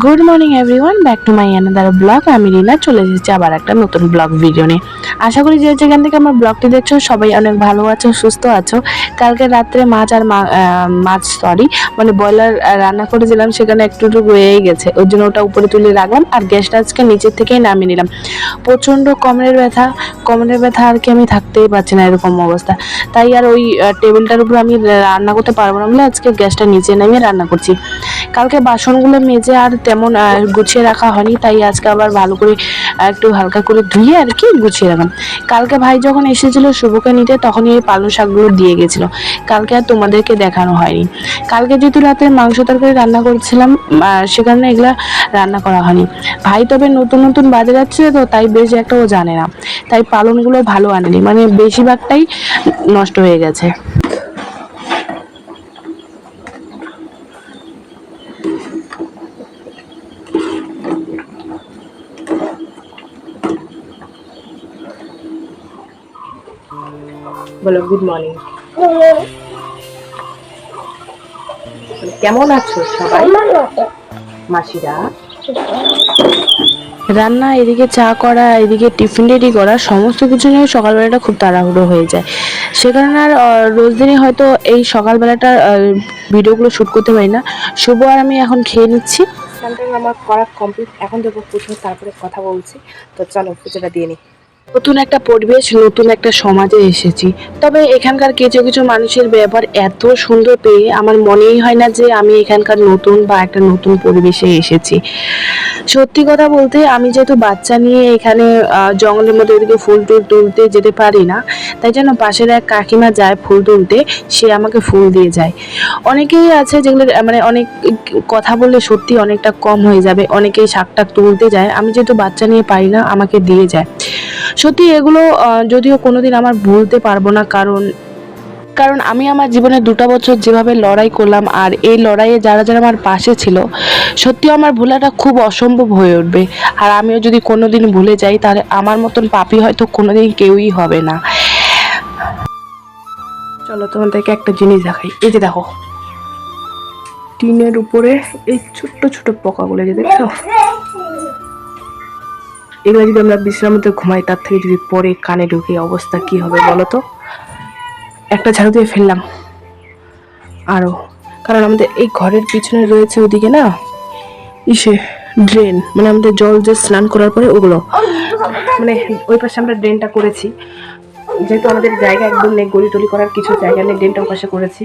Good morning everyone back to my another blog আমি রিনা, চলে এসেছি আবার একটা নতুন ব্লগ ভিডিও নিয়ে। আশা করি যে যেখান থেকে আমার ব্লগটি দেখছ, সবাই অনেক ভালো আছো, সুস্থ আছো। কালকে রাত্রে মাছ আর মাছ সরি মানে ব্রয়লার রান্না করেছিলাম, সেখানে একটু একটু রয়েই গেছে। ওর জন্য ওটা উপরে তুলে রাখলাম, আর গ্যাসটা আজকে নিচের থেকেই নামিয়ে নিলাম। প্রচণ্ড কমরের ব্যথা কমরের ব্যথা আর কি আমি থাকতেই পারছি না এরকম অবস্থা। তাই আর ওই টেবিলটার উপর আমি রান্না করতে পারব না বলে আজকে গ্যাসটা নিচে নামিয়ে রান্না করছি। কালকে বাসনগুলো মেজে আর তেমন গুছিয়ে রাখা হয়নি, তাই আজকে আবার ভালো করে একটু হালকা করে ধুয়ে আর কি গুছিয়ে রাখলাম। কালকে ভাই যখন এসেছিল শুভকে নিতে, তখনই এই পালং শাকগুলো দিয়ে গেছিল। কালকে আর তোমাদেরকে দেখানো হয়নি। কালকে যেহেতু রাতে মাংস তরকারি রান্না করছিলাম সেখানে এগুলা রান্না করা হয়নি। ভাই তবে নতুন নতুন বাজে যাচ্ছে তো, তাই বেশ একটা ও জানে না। তাই পালনগুলো ভালো আনেনি। মানে বেশিরভাগটাই নষ্ট হয়ে গেছে। বলো গুড মর্নিং কেমন আছো সবাই? মাসিরা? রান্না এদিকে চা করা এদিকে টিফিন রেডি করা সমস্ত কিছু নিয়ে সকালবেলাটা খুব তাড়াহুড়ো হয়ে যায়। সে কারণে আর রোজ দিনই হয়তো এই সকালবেলাটা ভিডিওগুলো শ্যুট করতে পারি না। শুভ আর আমি এখন খেয়ে নিচ্ছি। আমার করা কমপ্লিট এখন দেবো পুজো তারপরে কথা বলছি। তো চলো পুজোটা দিয়ে নিই নতুন একটা পরিবেশ, নতুন একটা সমাজে এসেছি। তবে এখানকার কিছু কিছু মানুষের ব্যবহার এত সুন্দর পেয়ে আমার মনেই হয় না যে আমি এখানকার নতুন বা একটা নতুন পরিবেশে এসেছি। সত্যি কথা বলতে আমি যেহেতু বাচ্চা নিয়ে এখানে জঙ্গলের মধ্যে ওদিকে ফুল টুল তুলতে যেতে পারি না, তাই যেন পাশের এক কাকিমা যায় ফুল তুলতে, সে আমাকে ফুল দিয়ে যায়। অনেকেই আছে যেগুলো মানে অনেক কথা বললে সত্যি অনেকটা কম হয়ে যাবে, অনেকেই শাক টাক তুলতে যায়, আমি যেহেতু বাচ্চা নিয়ে পারি না, আমাকে দিয়ে যায়। সত্যি এগুলো যদিও কোনোদিন আমার ভুলতে পারব না, কারণ কারণ আমি আমার জীবনে দুটো বছর যেভাবে লড়াই করলাম আর এই লড়াইয়ে যারা যারা আমার পাশে ছিল সত্যি আমার ভুলাটা খুব অসম্ভব হয়ে উঠবে। আর আমিও যদি কোনোদিন ভুলে যাই, তাহলে আমার মতন পাপি হয়তো কোনোদিন কেউই হবে না। চলো তোমাদেরকে একটা জিনিস দেখাই। এই যে দেখো, টিনের উপরে এই ছোট্ট ছোট পোকাগুলো যে দেখছ? এগুলো যদি আমরা বিশ্রামতে ঘুমাই তার থেকে যদি পরে কানে ঢুকে অবস্থা কি হবে বলো তো? একটা ঝাড়ু দিয়ে ফেললাম। আরও কারণ আমাদের এই ঘরের পিছনে রয়েছে ওদিকে না ইসে ড্রেন। মানে আমাদের জল যে স্নান করার পরে ওগুলো। মানে ওই পাশে আমরা ড্রেনটা করেছি। যেহেতু আমাদের জায়গা একদম নেই গলি টলি করার কিছু জায়গা নেই ড্রেনটা ওই পাশে করেছি।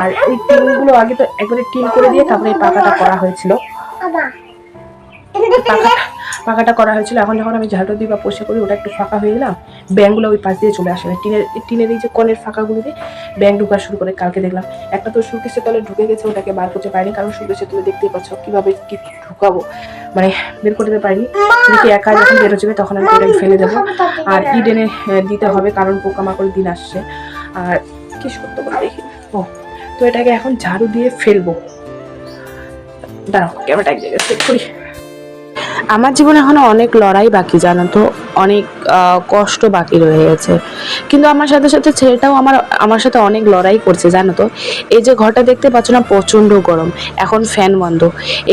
আর এই টিনগুলো আগে তো একবারে টিন করে দিয়ে তারপরে এই পাকাটা করা হয়েছিল। পাকাটা পাকাটা করা হয়েছিল। এখন যখন আমি ঝাড়ু দিই বা পোষা করি ওটা একটু ফাঁকা হয়ে গেলাম ব্যাংগুলো ওই পাশ দিয়ে চলে আসে মানে টিনের টিনের এই যে কনের ফাঁকাগুলো দিয়ে ব্যাং ঢুকা শুরু করে কালকে দেখলাম। একটা তো সুকেশের তলে ঢুকে গেছে ওটাকে বার করতে পারিনি কারণ সুকেশের তলে দেখতেই পাচ্ছ কীভাবে কি ঢুকাবো। মানে বের করতে পারিনি। দেখি একা যখন বেরো যাবে তখন আমি ওটাকে ফেলে দেবো। আর ইডেনে দিতে হবে কারণ পোকামাকড় দিন আসছে। আর কি সত্য করে দেখি? ও তো এটাকে এখন ঝাড়ু দিয়ে ফেলব। দাঁড়াও ক্যামেরাটা এক জায়গায় সেট করি। আমার জীবনে এখনও অনেক লড়াই বাকি, জানো তো? অনেক কষ্ট বাকি রয়ে গেছে কিন্তু আমার সাথে সাথে ছেলেটাও আমার আমার সাথে অনেক লড়াই করছে, জানো তো? এই যে ঘরটা দেখতে পাচ্ছ না, প্রচণ্ড গরম। এখন ফ্যান বন্ধ।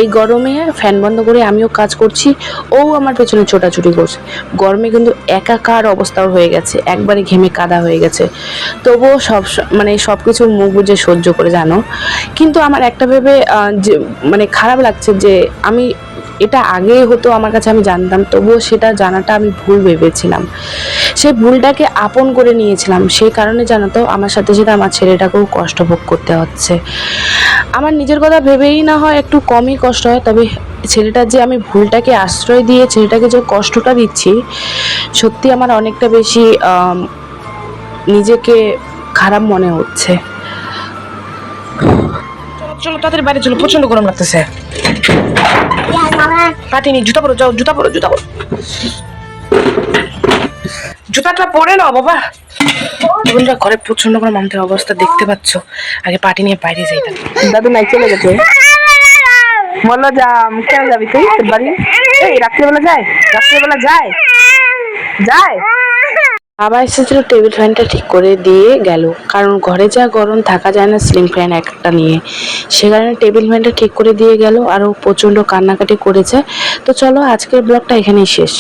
এই গরমে ফ্যান বন্ধ করে আমিও কাজ করছি, ও আমার পেছনে ছোটাছুটি করছে। গরমে কিন্তু একাকার অবস্থাও হয়ে গেছে, একবারে ঘেমে কাদা হয়ে গেছে। তবুও সব মানে সব কিছু মুখ বুঝে সহ্য করে, জানো? কিন্তু আমার একটা ভেবে মানে খারাপ লাগছে যে, আমি এটা আগে হতো আমার কাছে, আমি জানতাম। তবুও সেটা জানাটা আমি ভুল ভেবেছিলাম। সেই ভুলটাকে আপন করে নিয়েছিলাম। সেই কারণে জানো তো, আমার সাথে সাথে আমার ছেলেটাকেও কষ্ট ভোগ করতে হচ্ছে। আমার নিজের কথা ভেবেই না হয় একটু কমই কষ্ট হয়, তবে ছেলেটার যে আমি ভুলটাকে আশ্রয় দিয়ে ছেলেটাকে যে কষ্টটা দিচ্ছি, সত্যি আমার অনেকটা বেশি নিজেকে খারাপ মনে হচ্ছে। চলো তাড়াতাড়ি বাইরে চলো প্রচণ্ড গরম লাগতেছে। কাটিনি, জুতা পরো, যাও, জুতা পরো জুতা পরো। জুতাটা পরে নাও, বাবা। বন্ধুরা ঘরে প্রচণ্ড করে মামদের অবস্থা দেখতে পাচ্ছ। আগে পাটি নিয়ে বাইরে যাই দাদু নাই, চলে গেছে। বলল যা কেন যাবি তুই? বাড়ি? এই, রাত্রিবেলা যায়? রাত্রিবেলা যায়? যায়? বাবা এসেছিল টেবিল ফ্যানটা ঠিক করে দিয়ে গেল। কারণ ঘরে যা গরম থাকা যায় না সিলিং ফ্যান একটা নিয়ে। সে কারণে টেবিল ফ্যানটা ঠিক করে দিয়ে গেল। আরও প্রচণ্ড কান্নাকাটি করেছে। তো চলো আজকের ব্লগটা এখানেই শেষ।